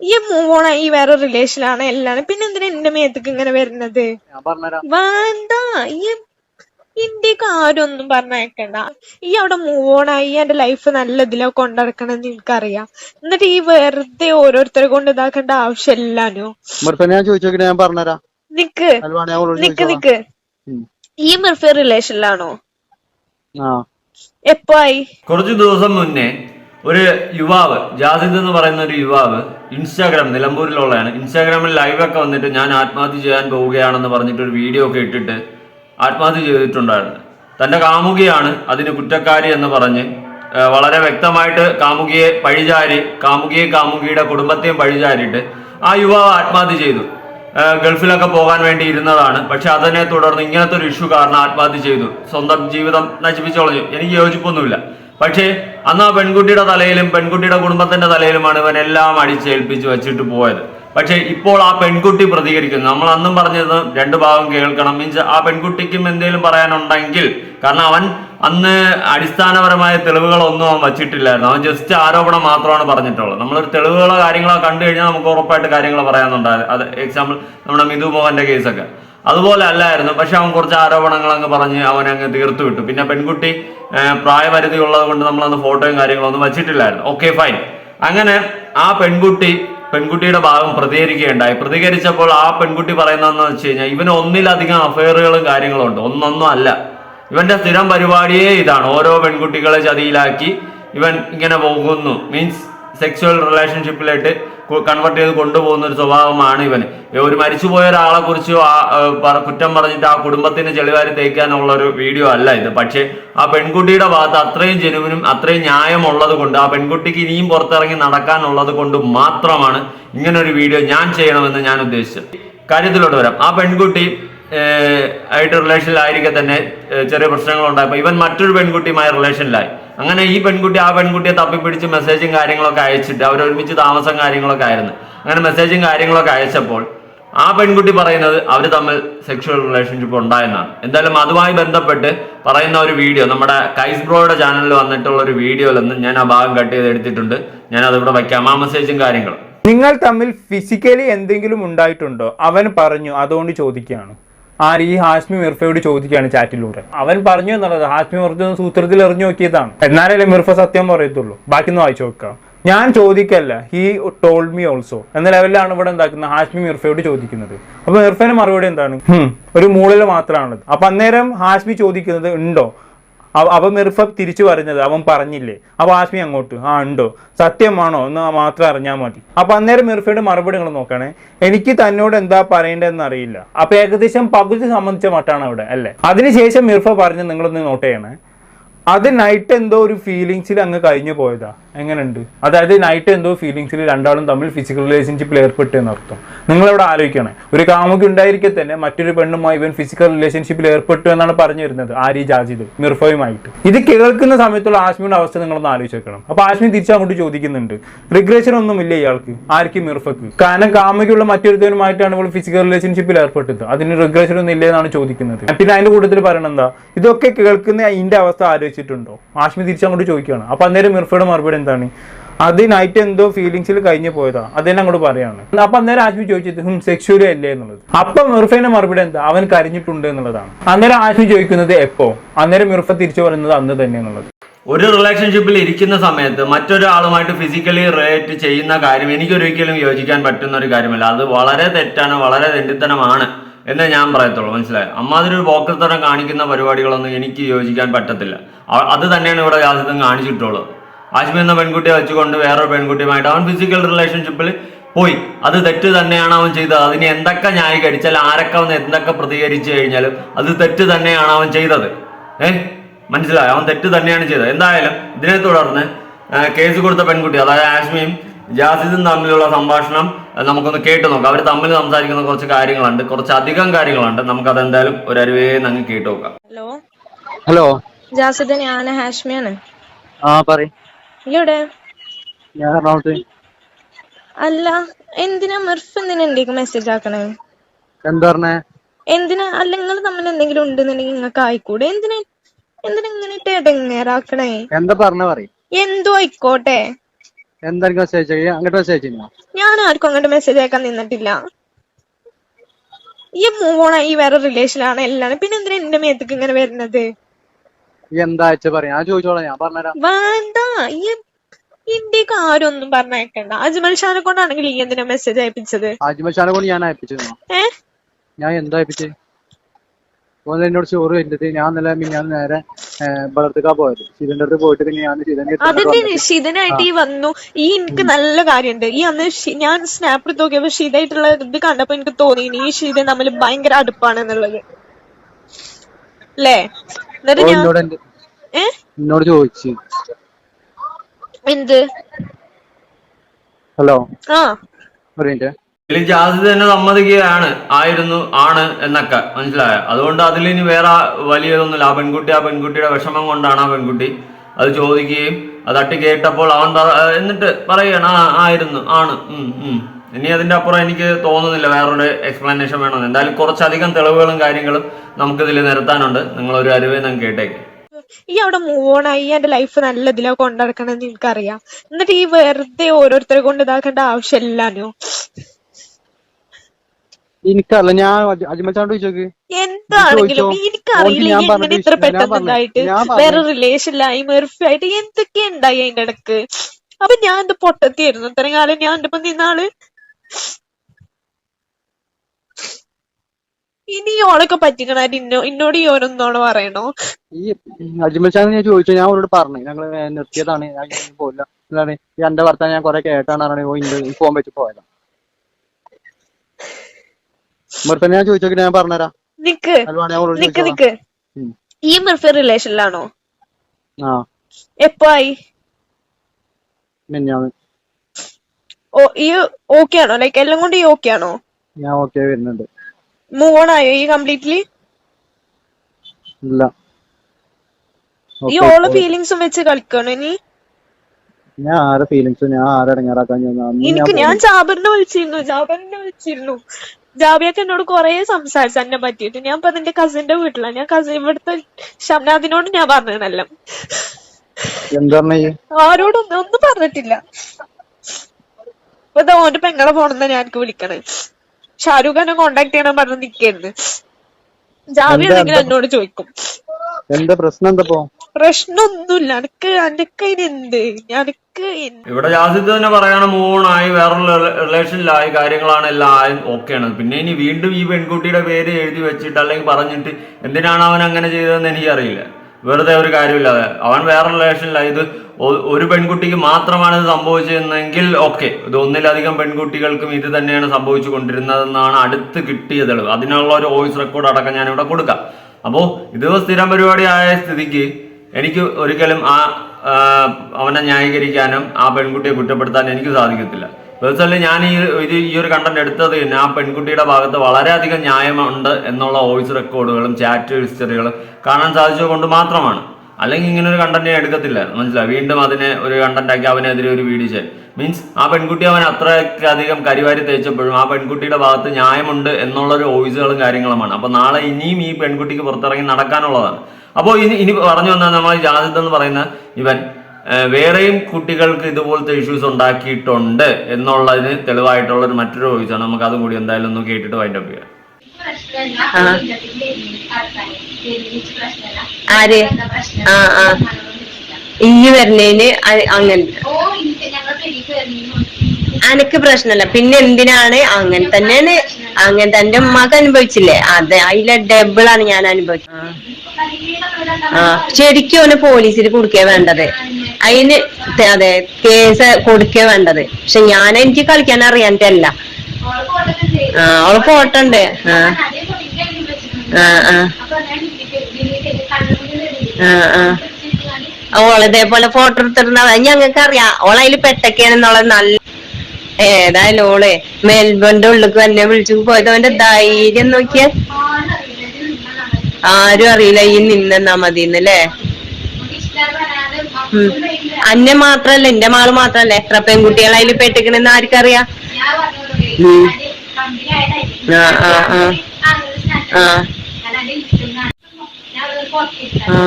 ഈ move on ഈ വേറെ റിലേഷനാണ് എല്ലാം പിന്നെ എന്തിനാ എന്റെ മേത്തേക്ക് ഇങ്ങനെ വരുന്നത്? വേണ്ട. ഈ ഇന്ത്യയ്ക്ക് ആരും ഒന്നും പറഞ്ഞയക്കണ്ട. ഈ അവിടെ മൂവ് ഓൺ ആയി. എന്റെ ലൈഫ് നല്ല ഇതിലോ കൊണ്ടുനടക്കണമെന്ന് എനിക്കറിയാം. എന്നിട്ട് ഈ വെറുതെ ഓരോരുത്തരെ കൊണ്ട് ഇതാക്കേണ്ട ആവശ്യമില്ലാനോ ഞാൻ ചോദിച്ചു ഞാൻ പറഞ്ഞുതരാം. നിക്ക്. നിക്ക് നിക്ക്. ഈ മിർഫ റിലേഷനിലാണോ ആ. എപ്പോ ആയി? കുറച്ചു ദിവസം മുന്നേ ഒരു യുവാവ് ജാസിദ് എന്ന് പറയുന്ന ഒരു യുവാവ് ഇൻസ്റ്റാഗ്രാം നിലമ്പൂരിലുള്ളതാണ് ഇൻസ്റ്റാഗ്രാമിൽ ലൈവൊക്കെ വന്നിട്ട് ഞാൻ ആത്മഹത്യ ചെയ്യാൻ പോവുകയാണെന്ന് പറഞ്ഞിട്ട് ഒരു വീഡിയോ ഒക്കെ ഇട്ടിട്ട് ആത്മഹത്യ ചെയ്തിട്ടുണ്ടായിരുന്നു. തന്റെ കാമുകിയാണ് അതിന് കുറ്റക്കാരി എന്ന് പറഞ്ഞ് വളരെ വ്യക്തമായിട്ട് കാമുകിയെ പഴിചാരി കാമുകിയെ കാമുകിയുടെ കുടുംബത്തെയും പഴിചാരിയിട്ട് ആ യുവാവ് ആത്മഹത്യ ചെയ്തു. ഗൾഫിലൊക്കെ പോകാൻ വേണ്ടി ഇരുന്നതാണ്. പക്ഷെ അതിനെ തുടർന്ന് ഇങ്ങനത്തെ ഒരു ഇഷ്യൂ കാരണം ആത്മഹത്യ ചെയ്തു. സ്വന്തം ജീവിതം നശിപ്പിച്ചു കളഞ്ഞു എനിക്ക് യോജിപ്പൊന്നുമില്ല. പക്ഷേ അന്ന് ആ പെൺകുട്ടിയുടെ തലയിലും പെൺകുട്ടിയുടെ കുടുംബത്തിന്റെ തലയിലുമാണ് ഇവൻ എല്ലാം അടിച്ചേൽപ്പിച്ച് വെച്ചിട്ട് പോയത്. പക്ഷേ ഇപ്പോൾ ആ പെൺകുട്ടി പ്രതികരിക്കുന്നു. നമ്മൾ അന്നും പറഞ്ഞത് രണ്ട് ഭാഗം കേൾക്കണം. മീൻസ് ആ പെൺകുട്ടിക്കും എന്തെങ്കിലും പറയാനുണ്ടെങ്കിൽ കാരണം അവൻ അന്ന് അടിസ്ഥാനപരമായ തെളിവുകളൊന്നും അവൻ വച്ചിട്ടില്ലായിരുന്നു. അവൻ ജസ്റ്റ് ആരോപണം മാത്രമാണ് പറഞ്ഞിട്ടുള്ളത്. നമ്മളൊരു തെളിവുകളോ കാര്യങ്ങളോ കണ്ടു കഴിഞ്ഞാൽ നമുക്ക് ഉറപ്പായിട്ട് കാര്യങ്ങൾ പറയാനുണ്ടായിരുന്നു അത് എക്സാമ്പിൾ നമ്മുടെ മിഥു മോഹന്റെ കേസൊക്കെ അതുപോലെ അല്ലായിരുന്നു. പക്ഷെ അവൻ കുറച്ച് ആരോപണങ്ങൾ അങ്ങ് പറഞ്ഞ് അവൻ അങ്ങ് തീർത്തു വിട്ടു. പിന്നെ പെൺകുട്ടി പ്രായപരിധി ഉള്ളത് കൊണ്ട് നമ്മൾ അന്ന് ഫോട്ടോയും കാര്യങ്ങളും ഒന്നും വച്ചിട്ടില്ലായിരുന്നു. Okay fine. അങ്ങനെ ആ പെൺകുട്ടി പെൺകുട്ടിയുടെ ഭാഗം പ്രതികരിക്കുകയുണ്ടായി. പ്രതികരിച്ചപ്പോൾ ആ പെൺകുട്ടി പറയുന്നതെന്ന് വെച്ച് കഴിഞ്ഞാൽ ഇവന് ഒന്നിലധികം അഫയറുകളും കാര്യങ്ങളും ഉണ്ട്. ഒന്നൊന്നും അല്ല. ഇവന്റെ സ്ഥിരം പരിപാടിയേ ഇതാണ്. ഓരോ പെൺകുട്ടികളെ ചതിയിലാക്കി ഇവൻ ഇങ്ങനെ പോകുന്നു. മീൻസ് സെക്സ്വൽ റിലേഷൻഷിപ്പിലായിട്ട് കൺവേർട്ട് ചെയ്ത് കൊണ്ടുപോകുന്ന ഒരു സ്വഭാവമാണ് ഇവന്. ഒരു മരിച്ചുപോയ ഒരാളെ കുറിച്ച് കുറ്റം പറഞ്ഞിട്ട് ആ കുടുംബത്തിന് ചെളിവാരി തേക്കാനുള്ള ഒരു വീഡിയോ അല്ല ഇത്. പക്ഷേ ആ പെൺകുട്ടിയുടെ ഭാഗത്ത് അത്രയും ജനുവിനും അത്രയും ന്യായമുള്ളത് കൊണ്ട് ആ പെൺകുട്ടിക്ക് ഇനിയും പുറത്തിറങ്ങി നടക്കാനുള്ളത് കൊണ്ട് മാത്രമാണ് ഇങ്ങനൊരു വീഡിയോ ഞാൻ ചെയ്യണമെന്ന് ഞാൻ ഉദ്ദേശിച്ചത്. കാര്യത്തിലോട്ട് വരാം. ആ പെൺകുട്ടി ആയിട്ട് റിലേഷനിലായിരിക്കെ തന്നെ ചെറിയ പ്രശ്നങ്ങൾ ഉണ്ടായപ്പോൾ ഇവൻ മറ്റൊരു പെൺകുട്ടിയുമായി റിലേഷനിലായി അങ്ങനെ ഈ പെൺകുട്ടി ആ പെൺകുട്ടിയെ തപ്പിപ്പിടിച്ച് മെസ്സേജും കാര്യങ്ങളൊക്കെ അയച്ചിട്ട് അവർ ഒരുമിച്ച് താമസം കാര്യങ്ങളൊക്കെ ആയിരുന്നു. അങ്ങനെ മെസ്സേജും കാര്യങ്ങളൊക്കെ അയച്ചപ്പോൾ ആ പെൺകുട്ടി പറയുന്നത് അവർ തമ്മിൽ സെക്ഷുവൽ റിലേഷൻഷിപ്പ് ഉണ്ടായെന്നാണ്. എന്തായാലും അതുമായി ബന്ധപ്പെട്ട് പറയുന്ന ഒരു വീഡിയോ നമ്മുടെ കൈസ് ബ്രോയുടെ ചാനലിൽ വന്നിട്ടുള്ള ഒരു വീഡിയോയിൽ നിന്ന് ഞാൻ ആ ഭാഗം കട്ട് ചെയ്ത് എടുത്തിട്ടുണ്ട്. ഞാൻ അതിവിടെ വയ്ക്കാം. ആ മെസ്സേജും കാര്യങ്ങളും. നിങ്ങൾ തമ്മിൽ ഫിസിക്കലി എന്തെങ്കിലും ഉണ്ടായിട്ടുണ്ടോ? അവൻ പറഞ്ഞു അതുകൊണ്ട് ചോദിക്കുകയാണ്. ആര് ഈ ഹാഷ്മി മിർഫയോട് ചോദിക്കുകയാണ് ചാറ്റിലൂടെ? അവൻ പറഞ്ഞു എന്നുള്ളത് ഹാഷ്മി മിർഫ സൂത്രത്തിൽ എറിഞ്ഞു നോക്കിയതാണ്. എന്നാലല്ലേ മിർഫ സത്യം പറയത്തുള്ളൂ ബാക്കി ഒന്ന് വായിച്ചു നോക്കാം. ഞാൻ ചോദിക്കല്ല ഹീ ടോൾഡ് മീ ഓൾസോ എന്ന ലെവലിലാണ് ഇവിടെ എന്താക്കുന്നത് ഹാഷ്മി മിർഫയോട് ചോദിക്കുന്നത്. അപ്പൊ മിർഫയുടെ മറുപടി എന്താണ്? ഒരു മൂളിൽ മാത്രമാണത് അപ്പൊ അന്നേരം ഹാഷ്മി ചോദിക്കുന്നത് ഉണ്ടോ? അവ- അവ മിർഫ തിരിച്ചു പറഞ്ഞത് അവൻ പറഞ്ഞില്ലേ? അപ്പൊ ആശ്മി അങ്ങോട്ട് ആ ഉണ്ടോ? സത്യമാണോ എന്ന് മാത്രം അറിഞ്ഞാൽ മതി. അപ്പൊ അന്നേരം മിർഫയുടെ മറുപടി നിങ്ങൾ നോക്കണേ. എനിക്ക് തന്നോട് എന്താ പറയേണ്ടതെന്ന് അറിയില്ല. അപ്പൊ ഏകദേശം പകുതി സംബന്ധിച്ച മട്ടാണ് അവിടെ അല്ലേ? അതിനുശേഷം മിർഫ പറഞ്ഞ് നിങ്ങളൊന്ന് നോട്ട് ചെയ്യണേ. അത് നൈറ്റ് എന്തോ ഒരു ഫീലിങ്സിൽ അങ്ങ് കഴിഞ്ഞു പോയതാ. എങ്ങനെയുണ്ട്? അതായത് നൈറ്റ് എന്തോ ഫീലിങ്സിൽ രണ്ടാളും തമ്മിൽ ഫിസിക്കൽ റിലേഷൻഷിപ്പിൽ ഏർപ്പെട്ടു എന്നർത്ഥം നിങ്ങളിവിടെ ആലോചിക്കണേ. ഒരു കാമുകി ഉണ്ടായിരിക്കെ തന്നെ മറ്റൊരു പെണ്ണുമായി ഇവൻ ഫിസിക്കൽ റിലേഷൻഷിപ്പിൽ ഏർപ്പെട്ടു എന്നാണ് പറഞ്ഞു വരുന്നത് ആരി ജാജിദ് മിർഫയുമായിട്ട്. ഇത് കേൾക്കുന്ന സമയത്തുള്ള ആശ്മിയുടെ അവസ്ഥ നിങ്ങളൊന്ന് ആലോചിച്ച് വെക്കണം. അപ്പൊ ആശ്മി തിരിച്ചങ്ങോട്ട് ചോദിക്കുന്നുണ്ട് റിഗ്രഷൻ ഒന്നും ഇല്ല ഇയാൾക്ക്? ആർക്ക് മിർഫക്ക് കാരണം കാമുകിയുള്ള മറ്റൊരുത്തനുമായിട്ടാണ് ഇവൾ ഫിസിക്കൽ റിലേഷൻഷിപ്പിൽ ഏർപ്പെട്ടത്. അതിന് റിഗ്രഷൻ ഒന്നും ഇല്ലേ എന്നാണ് ചോദിക്കുന്നത്. പിന്നെ അതിന്റെ കൂട്ടത്തിൽ പറയണെന്താ ഇതൊക്കെ കേൾക്കുന്ന അതിന്റെ അവസ്ഥ ആലോചിച്ചിട്ടുണ്ടോ ആശ്മി തിരിച്ചങ്ങോട്ട് ചോദിക്കുകയാണ്. അപ്പൊ അന്നേരം മിർഫയുടെ മറുപടി എന്താണ്? അത് നൈറ്റ് എന്തോ ഫീലിങ്സിൽ കഴിഞ്ഞു പോയതാ. അതെന്നെ അങ്ങോട്ട് പറയാണ്. അപ്പൊ അന്നേരം ആശ്മി ചോദിച്ചത് ഹും സെക്ഷുവലി അല്ലേ? എന്നുള്ളത്. അപ്പൊ മിർഫയുടെ മറുപടി എന്താ? അവൻ കരഞ്ഞിട്ടുണ്ട് എന്നുള്ളതാണ്. അന്നേരം ആശ്മി ചോദിക്കുന്നത് എപ്പോ? അന്നേരം മിർഫ തിരിച്ചു പറയുന്നത് അന്ന് തന്നെ എന്നുള്ളത്. ഒരു റിലേഷൻഷിപ്പിൽ ഇരിക്കുന്ന സമയത്ത് മറ്റൊരാളുമായിട്ട് ഫിസിക്കലി റിലേറ്റ് ചെയ്യുന്ന കാര്യം എനിക്കൊരിക്കലും യോജിക്കാൻ പറ്റുന്ന ഒരു കാര്യമല്ല. അത് വളരെ തെറ്റാണ് വളരെ തെണ്ടിത്തനമാണ് എന്ന് ഞാൻ പറയത്തുള്ളൂ മനസ്സിലായോ? അമ്മാതിരി ഒരു പോക്കത്തരം കാണിക്കുന്ന പരിപാടികളൊന്നും എനിക്ക് യോജിക്കാൻ പറ്റത്തില്ല. അത് തന്നെയാണ് ഇവിടെ യാതൊന്നും കാണിച്ചിട്ടുള്ളത്. ആശ്മി എന്ന പെൺകുട്ടിയെ വെച്ചുകൊണ്ട് വേറൊരു പെൺകുട്ടിയുമായിട്ട് അവൻ ഫിസിക്കൽ റിലേഷൻഷിപ്പിൽ പോയി. അത് തെറ്റ് തന്നെയാണ് അവൻ ചെയ്തത്. അതിനെ എന്തൊക്കെ ന്യായീകരിച്ചാൽ ആരൊക്കെ അവൻ എന്തൊക്കെ പ്രതികരിച്ചു കഴിഞ്ഞാലും അത് തെറ്റ് തന്നെയാണ് അവൻ ചെയ്തത്. ഏഹ് മനസ്സിലായോ? അവൻ തെറ്റ് തന്നെയാണ് ചെയ്തത്. എന്തായാലും ഇതിനെ തുടർന്ന് കേസ് കൊടുത്ത പെൺകുട്ടി അതായത് ആഷ്മിയും ജാസിദും തമ്മിലുള്ള സംഭാഷണം നമുക്കൊന്ന് കേട്ടു നോക്കാം. അവർ തമ്മിൽ സംസാരിക്കുന്ന കുറച്ച് കാര്യങ്ങളുണ്ട്. കുറച്ച് അധികം കാര്യങ്ങളുണ്ട്. നമുക്ക് അതെന്തായാലും ഒരു അരുവേ അങ്ങ് കേട്ടു നോക്കാം. ഹലോ? ഹലോ? ജാസിദ് ഞാൻ ഹാഷ്മിയാണ്. ആ പറ ഇവിടെ ഞാൻ എറണാകുളത്ത്. അല്ല എന്തിനാ മിർഫ് എന്തിനാ എന്തേക്ക് മെസ്സേജ് ആക്കണേ? എന്താ പറഞ്ഞേ? എന്തിനാ? അല്ല നിങ്ങൾ തമ്മിൽ എന്തെങ്കിലും ഉണ്ടെന്നുണ്ടെങ്കിൽ നിങ്ങൾക്ക് ആയിക്കൂടെ. എന്തിനാ എന്തിനാ ഇങ്ങനെ ഇട്ട് ഇടങ്ങേറാക്കണേ? എന്താ പറഞ്ഞ പറയും. എന്തോ ആയിക്കോട്ടെ. എന്താ എനിക്ക് മെസ്സേജ് അങ്ങോട്ട് മെസ്സേജ് ഞാൻ ആർക്കും അങ്ങോട്ട് മെസ്സേജ് അയക്കാൻ നിന്നിട്ടില്ല. ഈ മൂവോണ ഈ വേറെ റിലേഷനിലാണ് എല്ലാം പിന്നെ എന്തിനാ എന്റെ മേത്തേക്ക് ഇങ്ങനെ വരുന്നത്? എന്താ പറയാം? ഞാൻ ചോദിച്ചോളാം ഞാൻ പറഞ്ഞുതരാം. വേണ്ട. ഈ ഇന്ത്യയ്ക്ക് ആരും ഒന്നും പറഞ്ഞയക്കണ്ട. അജ്മൽ ഷാനെ കൊണ്ടാണെങ്കിൽ ഈ എന്തിനാ മെസ്സേജ് അയപ്പിച്ചത്? അജ്മൽ കൊണ്ട് ഞാൻ അയപ്പിച്ചത് ഞാൻ എന്താ അയപ്പിച്ചേ? ഓൻ എന്നോട് ചോറ് വരുന്നത് ഞാൻ ഇന്നലെ ഞാൻ നേരെ ബളർത്തുക്കാ പോയത്. ശിവന്റെ അടുത്ത് പോയിട്ട് പിന്നെ ഞാൻ ശിവന്റെ അടുത്ത് അതിന്റെ വന്നിട്ട് നിഷിതനായിട്ട് ഈ വന്നു. ഈ എനിക്ക് നല്ല കാര്യമുണ്ട് ഈ അന്ന് ഷി- ഞാൻ സ്നാപ്പ് എടുത്ത് നോക്കിയപ്പോ ഷിതായിട്ടുള്ള ഇത് കണ്ടപ്പോ എനിക്ക് തോന്നി. ഈ ഷിത തമ്മിൽ ഭയങ്കര അടുപ്പാണ് എന്നുള്ളത്. അല്ലേ എന്നിട്ട് ഓൻ ഞാൻ എന്നോട് ഏ? എന്നോട് ചോദിച്ചു. എന്ത്? ഹലോ. ആ. ഒരു മിനിറ്റ്. ഇതിൽ ജാസിദ് തന്നെ സമ്മതിക്കുകയാണ്. ആയിരുന്നു ആണ് എന്നൊക്കെ മനസ്സിലായ? അതുകൊണ്ട് അതിൽ ഇനി വേറെ വലിയതൊന്നുമില്ല. ആ പെൺകുട്ടി ആ പെൺകുട്ടിയുടെ വിഷമം കൊണ്ടാണ് ആ പെൺകുട്ടി അത് ചോദിക്കുകയും അത് തട്ടി കേട്ടപ്പോൾ അവൻ എന്നിട്ട് പറയുകയാണ് ആ ആയിരുന്നു ആണ്. ഇനി അതിന്റെ അപ്പുറം എനിക്ക് തോന്നുന്നില്ല. വേറൊരു എക്സ്പ്ലനേഷൻ വേണമെന്ന്. എന്തായാലും കുറച്ചധികം തെളിവുകളും കാര്യങ്ങളും നമുക്കിതിൽ നിരത്താനുണ്ട്. നിങ്ങളൊരു അറിവേ നമുക്ക് കേട്ടേക്ക്. ഈ അവിടെ മൂവ് ഓൺ ആയി എന്റെ ലൈഫ് നല്ല ഇതിലോ കൊണ്ടിടക്കണമെന്ന് എനിക്കറിയാം. എന്നിട്ട് ഈ വെറുതെ ഓരോരുത്തരെ കൊണ്ട് ഇതാക്കേണ്ട ആവശ്യമില്ലാനോ എനിക്കല്ല ഞാൻ അജ് അജ്മൽ ചാണ്ട് ചോദിച്ചോക്ക്. എന്താണെങ്കിലും. എനിക്കറിയില്ല. എങ്ങനെ ഇത്ര വേറെ റിലേഷൻ. മെർഫായിട്ട് എന്തൊക്കെ ഉണ്ടായി അതിന്റെ ഇടയ്ക്ക്? അപ്പൊ ഞാൻ എന്ത് പൊട്ടത്തിയായിരുന്നു. ഇത്രയും കാലം ഞാൻ എന്റെ ഒപ്പം നിന്ന ഇനി ഓളൊക്കെ പറ്റിക്കണാര് ഇന്നോ ഇന്നോട് ഈ പറയണോ? ഈ ഞാൻ ചോദിച്ചു. ഞാൻ അവരോട് പറഞ്ഞു. ഞങ്ങൾ നിർത്തിയതാണ്. ഞാൻ പോയില്ല എന്താണ്? എന്റെ ഭർത്താവ് ഞാൻ കൊറേ കേട്ടാണ് പറഞ്ഞത് പോകാൻ പറ്റി ഫോൺ പോയതാ ഞാൻ ചോദിച്ചോക്കി ഞാൻ പറഞ്ഞുതരാം. നിക്ക്. ഞാൻ നിക്ക് ചോദിച്ചോളാം. നിക്ക്. ഉം. ഈ മെർഫി റിലേഷനിലാണോ? ആ. എപ്പോ ആയി? മിനിഞ്ഞാന്ന്. ഓ ഈ ഓക്കെ ആണോ? ലൈക്ക് എല്ലാം കൊണ്ട് ഈ ഓക്കെ ആണോ? ഞാൻ ഓക്കെ വരുന്നുണ്ട്. മൂവ് ഓൺ ആയോ ഈ കംപ്ലീറ്റ്ലി ഇല്ല. ഈ Okay, ഓൾ okay. ഫീലിങ്സും വെച്ച് കളിക്കണോ ഇനി? ഞാൻ ആരെ ഫീലിങ്സ് ഞാൻ ആരെ ഇടങ്ങാറാക്കാൻ ഞാൻ അന്ന് ഞാൻ എനിക്ക് ഞാൻ ജാബറിനെ വിളിച്ചിരുന്നു ജാബറിനെ വിളിച്ചിരുന്നു. ജാബിയൊക്കെ എന്നോട് കൊറേ സംസാരിച്ചു എന്നെ പറ്റിയിട്ട്. ഞാൻ ഇപ്പൊ എന്റെ കസിന്റെ വീട്ടിലാണ് ഞാൻ കസിൻ ഇവിടുത്തെ ഷംനാദിനോട് ഞാൻ പറഞ്ഞതല്ല ആരോടും ഒന്നും പറഞ്ഞിട്ടില്ല. ഇപ്പൊ ഓന്റെ പെങ്ങളെ പോണെന്ന ഞാൻ എനിക്ക് വിളിക്കണേ. ഷാരൂഖ് ഖാനെ കോണ്ടാക്ട് ചെയ്യണം പറഞ്ഞ് നിക്കായിരുന്നു ജാബി എന്നോട് ചോദിക്കും. എന്താ പ്രശ്നം എന്താ പ്രശ്നമൊന്നുമില്ല എനിക്ക് അനക്ക് എന്ത്? എന്ത്? ഇവിടെ ജാസിദ് തന്നെ പറയാണ് മൂവ് ആയി വേറൊരു റിലേഷനിലായി കാര്യങ്ങളാണ് എല്ലാം ഓക്കെയാണ് പിന്നെ ഇനി വീണ്ടും ഈ പെൺകുട്ടിയുടെ പേര് എഴുതി വെച്ചിട്ട് അല്ലെങ്കിൽ പറഞ്ഞിട്ട് എന്തിനാണ് അവൻ അങ്ങനെ ചെയ്തതെന്ന് എനിക്കറിയില്ല. വെറുതെ ഒരു കാര്യമില്ലാതെ. അവൻ വേറെ റിലേഷനിലായി ഇത് ഒരു പെൺകുട്ടിക്ക് മാത്രമാണ് ഇത് സംഭവിച്ചതെന്നെങ്കിൽ ഓക്കെ. ഇത് ഒന്നിലധികം പെൺകുട്ടികൾക്കും ഇത് തന്നെയാണ് സംഭവിച്ചു കൊണ്ടിരുന്നതെന്നാണ് അടുത്ത് കിട്ടിയ തെളിവ്. അതിനുള്ള ഒരു വോയിസ് റെക്കോർഡ് അടക്കം ഞാൻ ഇവിടെ കൊടുക്കാം. അപ്പോൾ ഇത് സ്ഥിരം പരിപാടി ആയ സ്ഥിതിക്ക് എനിക്ക് ഒരിക്കലും ആ അവനെ ന്യായീകരിക്കാനും ആ പെൺകുട്ടിയെ കുറ്റപ്പെടുത്താനും എനിക്ക് സാധിക്കത്തില്ല. വെച്ചാൽ ഞാൻ ഈ ഇത് ഈ ഒരു കണ്ടന്റ് എടുത്തത് തന്നെ ആ പെൺകുട്ടിയുടെ ഭാഗത്ത് വളരെയധികം ന്യായമുണ്ട് എന്നുള്ള വോയിസ് റെക്കോർഡുകളും ചാറ്റ് ഹിസ്റ്ററികളും കാണാൻ സാധിച്ചത് കൊണ്ട് മാത്രമാണ്. അല്ലെങ്കിൽ ഇങ്ങനെ ഒരു കണ്ടന്റ് എടുക്കത്തില്ല. മനസ്സിലായി? വീണ്ടും അതിനെ ഒരു കണ്ടന്റാക്കി അവനെതിരെ ഒരു വീഡിയോ ചെയ്യാൻ. മീൻസ് ആ പെൺകുട്ടി അവൻ അത്രയധികം കരിവാരി തേച്ചപ്പോഴും ആ പെൺകുട്ടിയുടെ ഭാഗത്ത് ന്യായമുണ്ട് എന്നുള്ളൊരു വോയിസുകളും കാര്യങ്ങളുമാണ്. അപ്പൊ നാളെ ഇനിയും ഈ പെൺകുട്ടിക്ക് പുറത്തിറങ്ങി നടക്കാനുള്ളതാണ്. അപ്പോൾ ഇനി ഇനി പറഞ്ഞു വന്നാൽ നമ്മൾ ജാസിദ് എന്ന് പറയുന്ന ഇവൻ വേറെയും കുട്ടികൾക്ക് ഇതുപോലത്തെ ഇഷ്യൂസ് ഉണ്ടാക്കിയിട്ടുണ്ട് എന്നുള്ളതിന് തെളിവായിട്ടുള്ള ഒരു മറ്റൊരു വോയിസാണ് നമുക്ക് അതും കൂടി എന്തായാലും ഒന്ന് കേട്ടിട്ട് വൈൻഡപ്പ് ചെയ്യാം. ആര്? ആ ആ. ഈ വരുന്നതിന് അങ്ങനത്തെ. അങ്ങനെ അനക്ക് പ്രശ്നമല്ല പിന്നെ എന്തിനാണ്? അങ്ങനെ തന്നെയാണ്. അങ്ങനെ തന്റെ ഉമ്മക്ക് അനുഭവിച്ചില്ലേ? അതെ അതിലെ ഡബിളാണ് ഞാൻ അനുഭവിച്ചത്. ആ. ശരിക്കും അവന് പോലീസിൽ കൊടുക്കേ വേണ്ടത്. അതിന് അതെ കേസ് കൊടുക്കേ വേണ്ടത്. പക്ഷെ ഞാൻ എനിക്ക് കളിക്കാൻ അറിയാനിട്ടല്ല ആ അവൾ ഫോട്ടോ ഉണ്ട്. ആ. ആ ആ. ആ ആ. ഓൾ ഇതേപോലെ ഫോട്ടോ എടുത്തിരുന്ന ഞങ്ങൾക്ക് അറിയാം ഓളതിൽ പെട്ടൊക്കെയാണെന്നുള്ളത് നല്ല ഏതായാലും ഓൾ മെൽബണിന്റെ ഉള്ളിക്ക് എന്നെ വിളിച്ചു. പോയത് അവന്റെ ധൈര്യം നോക്കിയ. ആരും അറിയില്ല ഈ നിന്നെന്നാ മതി എന്നല്ലേ അന്നെ മാത്രല്ല എന്റെ മാൾ മാത്രല്ല. എത്ര പെൺകുട്ടികൾ അതിൽ പെട്ടിക്കണെന്ന് ആർക്കറിയാ. ആ ആ ആ. ആ. ആ.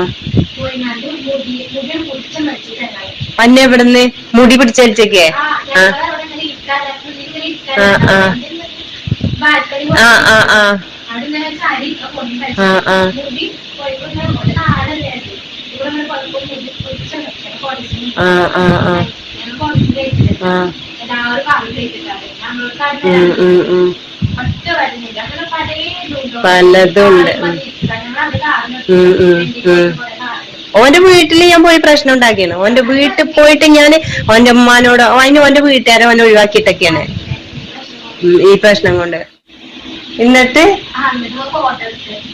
അന്നെ എവിടുന്ന്? മുടി പിടിച്ചേക്കേ ആ ആ. ആ ആ ആ. ആ ആ ആ. ആ ആ ആ. ആ. ഉം ഉം ഉം. പലതും ഉണ്ട് ഉം. ഉം ഉം. ഉം ഓന്റെ വീട്ടിൽ ഞാൻ പോയി പ്രശ്നം ഉണ്ടാക്കിയാണ്. ഓന്റെ വീട്ടിൽ പോയിട്ട് ഞാൻ ഓന്റെ ഉമ്മാനോട് അതിന് ഓന്റെ വീട്ടുകാരെ ഓനെ ഒഴിവാക്കിയിട്ടൊക്കെയാണ്. ഈ പ്രശ്നം കൊണ്ട്. എന്നിട്ട്?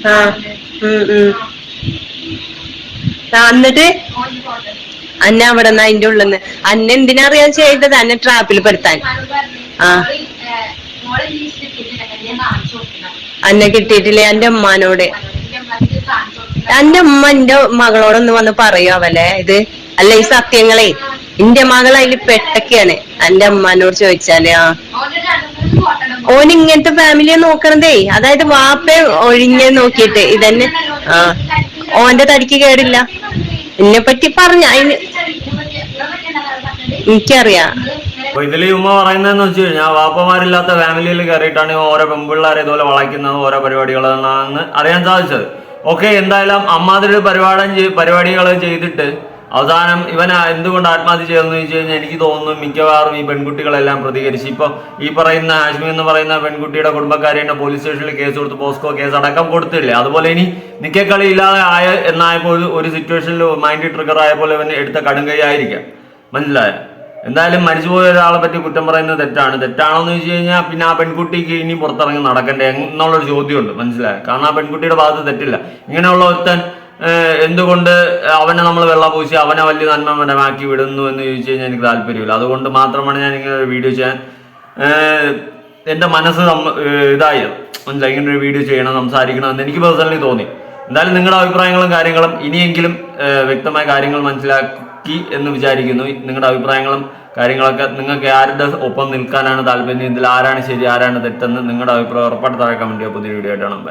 ആ ആ എന്നിട്ട്? അന്നെ അവിടെ നിന്ന് അതിന്റെ ഉള്ളിന്ന്. അന്നെ എന്തിനറിയാൻ ചെയ്തത്? അന്നെ ട്രാപ്പിൽ പെടുത്താൻ. ആ. അന്നെ കിട്ടിയിട്ടില്ലേ എന്റെ ഉമ്മാനോട്? എന്റെ ഉമ്മ എന്റെ മകളോടൊന്ന് വന്ന് പറയൂ അവലെ ഇത് അല്ല ഈ സത്യങ്ങളെ. എന്റെ മകൾ അതിൽ പെട്ടൊക്കെയാണ്. എന്റെ ഉമ്മാനോട് ചോദിച്ചാൽ ആ. ഓൻ ഇങ്ങനത്തെ ഫാമിലിയെ നോക്കണതേ. അതായത് വാപ്പ ഒഴിഞ്ഞ നോക്കിയിട്ട് ഇതന്നെ. ആ. ഓന്റെ തടിക്ക് കേടില്ല. എന്നെ പറ്റി പറഞ്ഞ. അതിന് എനിക്കറിയാം. ഇതിൽ ഉമ്മ പറയുന്നതെന്ന് വെച്ച് കഴിഞ്ഞാൽ വാപ്പമാരില്ലാത്ത ഫാമിലിയിൽ കയറിയിട്ടാണ് ഓരോ പെമ്പിള്ളേരെ ഇതുപോലെ വളയ്ക്കുന്നത് ഓരോ പരിപാടികളാണെന്ന് അറിയാൻ സാധിച്ചത്. ഓക്കെ എന്തായാലും അമ്മാതിരി പരിപാടി പരിപാടികൾ ചെയ്തിട്ട് അവസാനം ഇവൻ എന്തുകൊണ്ട് ആത്മഹത്യ ചെയ്തെന്ന് ചോദിച്ചു കഴിഞ്ഞാൽ എനിക്ക് തോന്നുന്നു മിക്കവാറും ഈ പെൺകുട്ടികളെല്ലാം പ്രതികരിച്ച്. ഇപ്പൊ ഈ പറയുന്ന ആശ്മി എന്ന് പറയുന്ന പെൺകുട്ടിയുടെ കുടുംബക്കാരി തന്നെ പോലീസ് സ്റ്റേഷനിൽ കേസ് കൊടുത്ത് പോസ്കോ കേസ് അടക്കം കൊടുത്തില്ലേ? അതുപോലെ ഇനി നിക്കക്കളി ഇല്ലാതെ ആയ എന്നായപ്പോൾ ഒരു- സിറ്റുവേഷനിൽ മൈൻഡ് ട്രിഗർ ആയപ്പോൾ ഇവൻ എടുത്ത കടുങ്കൈ ആയിരിക്കാം. മനസ്സിലായോ? എന്തായാലും മരിച്ചുപോയ ഒരാളെ പറ്റി കുറ്റം പറയുന്നത് തെറ്റാണ്. തെറ്റാണോ എന്ന് ചോദിച്ചു കഴിഞ്ഞാൽ പിന്നെ ആ പെൺകുട്ടിക്ക് ഇനി പുറത്തിറങ്ങി നടക്കണ്ടേ? എന്നുള്ളൊരു ചോദ്യമുണ്ട്. മനസ്സിലായ? കാരണം ആ പെൺകുട്ടിയുടെ ഭാഗത്ത് തെറ്റില്ല. ഇങ്ങനെയുള്ള ഒരുത്തൻ എന്തുകൊണ്ട് അവനെ നമ്മൾ വെള്ളം പൂശി അവനെ വലിയ നന്മമരമാക്കി വിടുന്നു എന്ന് ചോദിച്ചു കഴിഞ്ഞാൽ എനിക്ക് താല്പര്യമില്ല. അതുകൊണ്ട് മാത്രമാണ് ഞാൻ ഇങ്ങനെ ഒരു വീഡിയോ ചെയ്യാൻ എന്റെ മനസ്സ് ഇതായത് മനസ്സിലായി? ഇങ്ങനെ ഒരു വീഡിയോ ചെയ്യണം സംസാരിക്കണം എന്ന് എനിക്ക് പേഴ്സണലി തോന്നി. എന്തായാലും നിങ്ങളുടെ അഭിപ്രായങ്ങളും കാര്യങ്ങളും ഇനിയെങ്കിലും വ്യക്തമായ കാര്യങ്ങൾ മനസ്സിലാക്കി എന്ന് വിചാരിക്കുന്നു. നിങ്ങളുടെ അഭിപ്രായങ്ങളും കാര്യങ്ങളൊക്കെ നിങ്ങൾക്ക് ആരുടെ ഒപ്പം നിൽക്കാനാണ് താല്പര്യം? ഇതിൽ ആരാണ് ശരി ആരാണ് തെറ്റെന്ന് നിങ്ങളുടെ അഭിപ്രായം ഉറപ്പായിട്ട് താഴെ കമന്റ് ചെയ്യുക പുതിയ വീഡിയോ ആയിട്ടാണ് ബൈ